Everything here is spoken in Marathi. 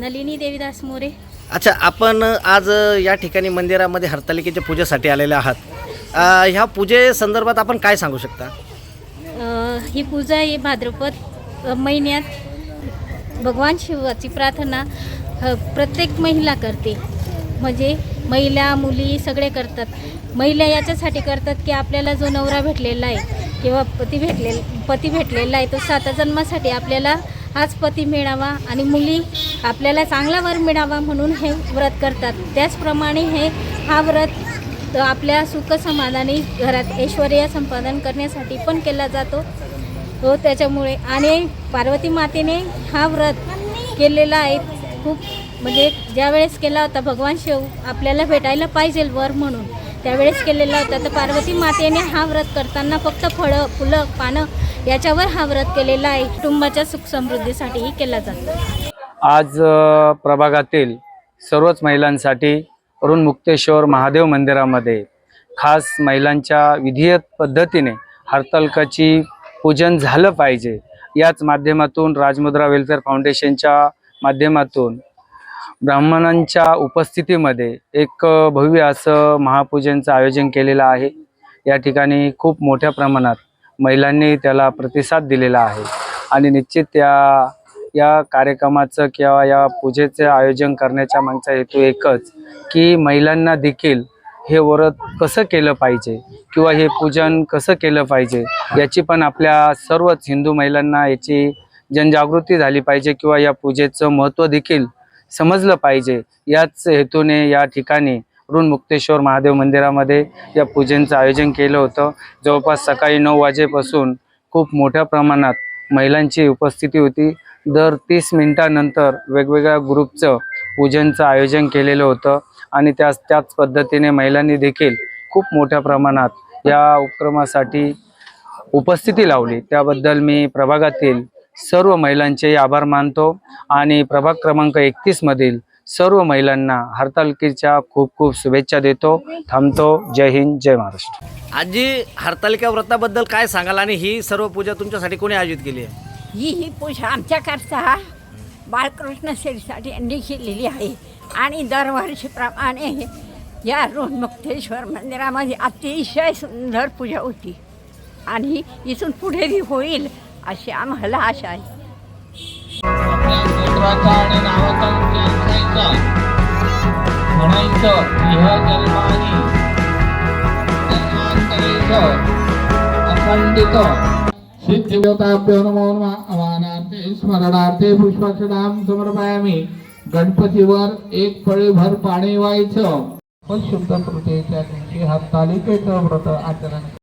नलिनी देवीदास मोरे. अच्छा आपण आज या ठिकाणी मंदिरामध्ये हरतालिकेच्या पूजेसाठी आलेले आहात. अ, ह्या पूजे संदर्भात आपण काय सांगू शकता? अ, ही पूजा ही भाद्रपद अ, महिन्यात. भगवान शिवाची प्रार्थना अ, प्रत्येक महिला करते. म्हणजे महिला मुली सगळे करतात. महिला याच्यासाठी करतात की आपल्याला जो नवरा भेटलेला आहे किंवा पती भेटले पती भेटलेला आहे तो सात जन्मासाठी आपल्याला हाच पती मिळावा आणि मुली आपल्याला चांगला वर मिळावा म्हणून हे व्रत करतात. त्याचप्रमाणे हे हा व्रत आपल्या सुख समाधानी घरात ऐश्वर्य संपादन करण्यासाठी पण केला जातो. हो त्याच्यामुळे आणि पार्वती मातेने हा व्रत केलेला आहे. खूप म्हणजे ज्यावेळेस केला होता भगवान शिव आपल्याला भेटायला पाहिजे वर म्हणून. त्यावेळेस केलेला होता. तर पार्वती मातेने हा व्रत करताना फक्त फळं फुलं पानं याच्यावर हा व्रत केलेला आहे. कुटुंबाच्या सुख समृद्धीसाठीही केला जातो. आज प्रभागातील सर्वच महिलांसाठी अरुण मुक्तेश्वर महादेव मंदिरामध्ये खास महिलांच्या विधियत पद्धतीने हरतालकाची पूजन झालं पाहिजे. याच माध्यमातून राजमुद्रा वेलफेअर फाउंडेशनच्या माध्यमातून ब्राह्मणांच्या उपस्थितीमध्ये एक भव्य असं महापूजनचं आयोजन केलेलं आहे. या ठिकाणी खूप मोठ्या प्रमाणात महिलांनी त्याला प्रतिसाद दिलेला आहे. आणि निश्चित त्या या कार्यक्रमाचं किंवा या पूजेचं आयोजन करण्याच्या मागचा हेतू एकच की महिलांना देखील हे व्रत कसं केलं पाहिजे किंवा हे पूजन कसं केलं पाहिजे याची पण आपल्या सर्वच हिंदू महिलांना याची जनजागृती झाली पाहिजे किंवा या पूजेचं महत्त्व देखील समजलं पाहिजे. याच हेतूने या ठिकाणी ऋण मुक्तेश्वर महादेव मंदिरामध्ये या पूजेचं आयोजन केलं होतं. जवळपास सकाळी नऊ वाजेपासून खूप मोठ्या प्रमाणात महिलांची उपस्थिती होती. दर तीस मिनिटानंतर वेगवेगळ्या ग्रुपचं पूजनचं आयोजन केलेलं होतं. आणि त्याच त्याच पद्धतीने महिलांनी देखील खूप मोठ्या प्रमाणात या उपक्रमासाठी उपस्थिती लावली. त्याबद्दल मी प्रभागातील सर्व महिलांचे आभार मानतो. आणि प्रभाग क्रमांक एकतीसमधील सर्व महिलांना हरतालिकेच्या खूप खूप शुभेच्छा देतो. थांबतो. जय हिंद जय महाराष्ट्र. आजी हरतालिका व्रताबद्दल काय सांगाल? आणि ही सर्व पूजा तुमच्यासाठी कोणी आयोजित केली आहे? ही ही पूजा आमच्याकरता बाळकृष्ण श्रीसाठी यांनी केलेली आहे. आणि दरवर्षीप्रमाणे या ऋणमुक्तेश्वर मंदिरामध्ये अतिशय सुंदर पूजा होती. आणि इथून पुढेही होईल अशी आम्हाला आशा आहे. म्हणायचं अखंडित सिद्धिदेवताभ्यो नमो नमः। अवानार्थे स्मरणार्थे पुष्पाक्षराम समर्पयामी। गणपतीवर एक फळीभर पाणी व्हायचं। पण शुद्ध तृतीयेच्या दिवशी हस्तालिकेचं व्रत आचरण